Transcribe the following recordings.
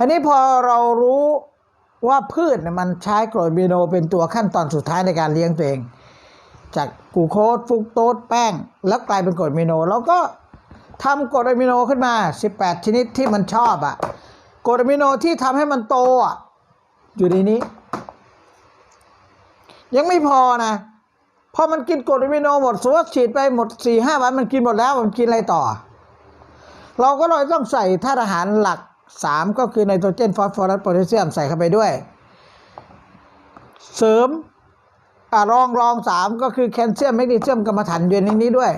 ทีนี้พอเรารู้ว่าพืชมันใช้กรดอะมิโนเป็นตัวขั้นตอนสุดท้ายในการเลี้ยงตัวเอง จากกูโคสฟุกโตสแป้ง แล้วกลายเป็นกรดอะมิโนเราก็ทำกรดอะมิโนขึ้นมา 18 ชนิดที่มันชอบอะกรดอะมิโนที่ทำให้มันโตอะอยู่ในนี้ ยังไม่พอนะพอมันกินกรดอะมิโนหมดสมมติว่าฉีดไปหมด4ี่ห้าวันมันกินหมดแล้วมันกินอะไรต่อ เราก็เลยต้องใส่ธาตุอาหารหลัก 3 ก็คือไนโตรเจนฟอสฟอรัสโพแทสเซียมใส่เข้าไปด้วย เสริมอรองรองสามก็คือแคลเซียมแมกนีเซียมกรรมฐานอยู่ในนี้ด้วย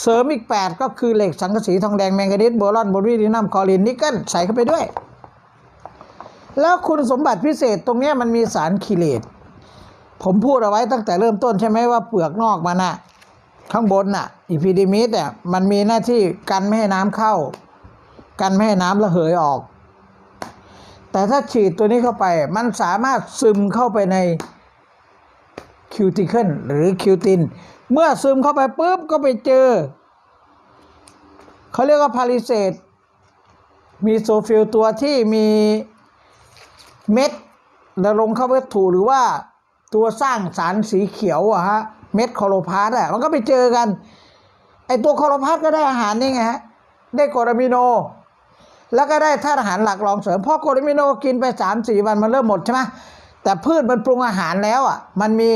เสริมอีก 8 ก็คือเหล็กสังกะสีทองแดงแมงกานีสโบรอนโบรีดินัมคอรีนนิกเกิลใส่เข้าไปด้วย แล้วคุณสมบัติพิเศษตรงนี้มันมีสารคีเลตผมพูดเอาไว้ตั้งแต่เริ่มต้นใช่ไหมว่าเปลือกนอกมันน่ะข้างบนน่ะอีพีดิมิสเนี่ยมันมีหน้าที่กันไม่ให้น้ำเข้า กันไม่ให้น้ำระเหยออก แต่ถ้าฉีดตัวนี้เข้าไป มันสามารถซึมเข้าไปในคิวติเคิลหรือคิวติน เมื่อซึมเข้าไปปุ๊บก็ไปเจอ เขาเรียกว่าพาริเซตมีโซฟิลตัวที่มีเม็ดระลงเข้าวัตถุหรือว่าตัวสร้างสารสีเขียวอะฮะเม็ดคอโลพาสอะมันก็ไปเจอกัน ไอตัวคอโลพาสก็ได้อาหารนี่ไงฮะ ได้กรดอะมิโน แล้วก็ได้ธาตุอาหารหลักรองเสริมพอกรดอะมิโนกินไปสามสี่วันมันเริ่มหมดใช่ไหมแต่พืชมันปรุงอาหารแล้วอะมันมี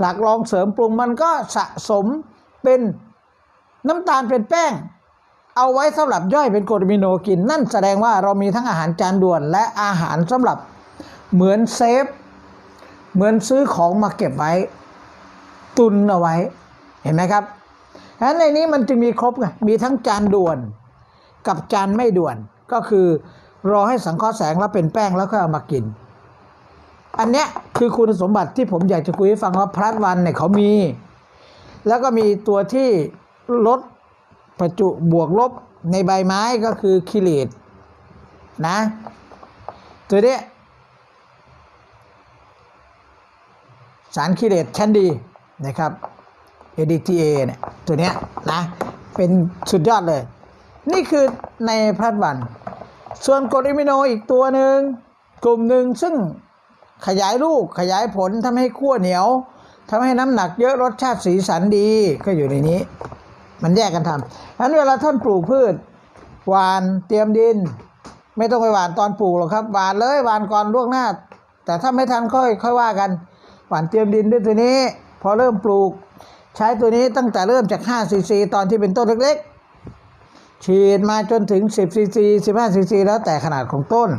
หลักรองเสริมปรุงมันก็สะสมเป็นน้ำตาลเป็นแป้ง เอาไว้สำหรับย่อยเป็นกรดมิโนกิน นั่นแสดงว่าเรามีทั้งอาหารจานด่วน และอาหารสำหรับเหมือนเซฟ เหมือนซื้อของมาเก็บไว้ ตุนเอาไว้ เห็นไหมครับฉะนั้นในนี้มันจึงมีครบไงมีทั้งจานด่วนกับจานไม่ด่วน ก็คือรอให้สังเคราะห์แสงแล้วเป็นแป้งแล้วก็เอามากิน อันเนี้ยคือคุณสมบัติที่ผมอยากจะคุยให้ฟังว่าพลัดวันเนี่ยเขามี แล้วก็มีตัวที่ลดประจุบวกลบในใบไม้ก็คือคิเลตนะ ตัวเนี้ยสารคิเลตชั้นดีนะครับ ADTA เนี่ยตัวเนี้ยนะ เป็นสุดยอดเลย นี่คือในพลัดวัน ส่วนกรดอะมิโนอีกตัวหนึ่งกลุ่มหนึ่งซึ่งขยายลูกขยายผลทำให้ขั้วเหนียวทำให้น้ำหนักเยอะรสชาติสีสันดีก็อยู่ในนี้ มันแยกกันทำฉะนั้นเวลาท่านปลูกพืชหวานเตรียมดิน ไม่ต้องไปหวานตอนปลูกหรอกครับหวานเลยหวานก่อนล่วงหน้า แต่ถ้าไม่ทันค่อยค่อยว่ากันหวานเตรียมดินด้วยตัวนี้ พอเริ่มปลูก ใช้ตัวนี้ตั้งแต่เริ่มจาก5ซีซีตอนที่เป็นต้นเล็กๆ ฉีดมาจนถึง 10ซีซี15ซีซีแล้วแต่ขนาดของต้น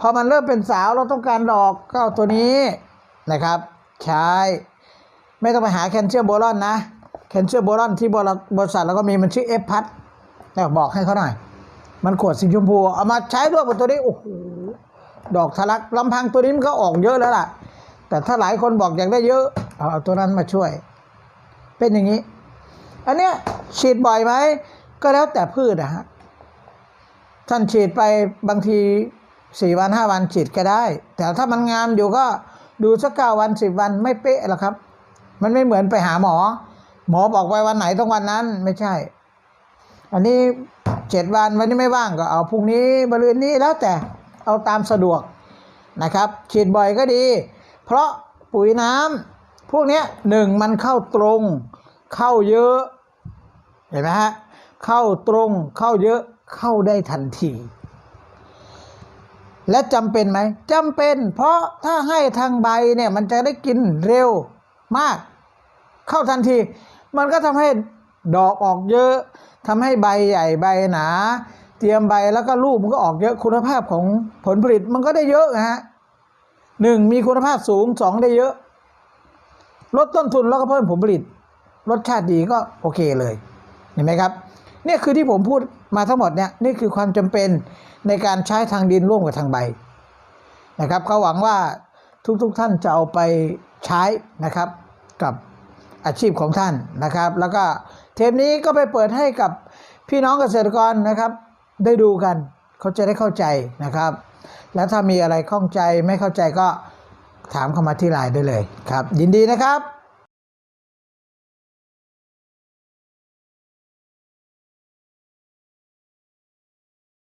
พอมันเริ่มเป็นสาวเราต้องการดอกก็เอาตัวนี้นะครับ ใช้ไม่ต้องไปหาแคลเซียมโบรอนนะ แคลเซียมโบรอนที่บริบริษัทเราก็มีมันชื่อเอฟพัทแต่บอกให้เขาหน่อย มันขวดสีชมพู เอามาใช้ร่วมกับตัวนี้โอ้โหดอกทะลักลำพังตัวนี้มันก็ออกเยอะแล้วล่ะ แต่ถ้าหลายคนบอกอยากได้เยอะเอาตัวนั้นมาช่วย เป็นอย่างนี้ อันเนี้ยฉีดบ่อยไหม ก็แล้วแต่พืชนะฮะท่านฉีดไปบางทีสี่วันห้าวันฉีดก็ได้ แต่ถ้ามันงามอยู่ก็ดูสักเก้าวันสิบวันไม่เป๊ะหรอกครับ มันไม่เหมือนไปหาหมอ หมอบอกไปวันไหนต้องวันนั้นไม่ใช่ อันนี้เจ็ดวันวันนี้ไม่ว่างก็เอาพรุ่งนี้บริเวณนี้แล้วแต่เอาตามสะดวกนะครับ ฉีดบ่อยก็ดี เพราะปุ๋ยน้ำพวกนี้หนึ่งมันเข้าตรงเข้าเยอะ เห็นไหมฮะ เข้าตรงเข้าเยอะเข้าได้ทันที และจำเป็นไหมจำเป็น เพราะถ้าให้ทางใบเนี่ยมันจะได้กินเร็วมาก เข้าทันที มันก็ทำให้ดอกออกเยอะทำให้ใบใหญ่ใบหนา เตรียมใบแล้วก็ลูกมันก็ออกเยอะคุณภาพของผลผลิตมันก็ได้เยอะนะฮะหนึ่งมีคุณภาพสูงสองได้เยอะ ลดต้นทุนแล้วก็เพิ่มผลผลิต รสชาติดีก็โอเคเลย เห็นไหมครับ เนี่ยคือที่ผมพูดมาทั้งหมดเนี่ยนี่คือความจำเป็นในการใช้ทางดินร่วมกับทางใบนะครับก็หวังว่าทุกๆทท่านจะเอาไปใช้นะครับกับอาชีพของท่านนะครับ แล้วก็เทปนี้ก็ไปเปิดให้กับพี่น้องเกษตรกรนะครับ ได้ดูกันเขาจะได้เข้าใจนะครับ แล้วถ้ามีอะไรข้องใจไม่เข้าใจก็ถามเข้ามาที่ไลน์ได้เลยครับ ยินดีนะครับ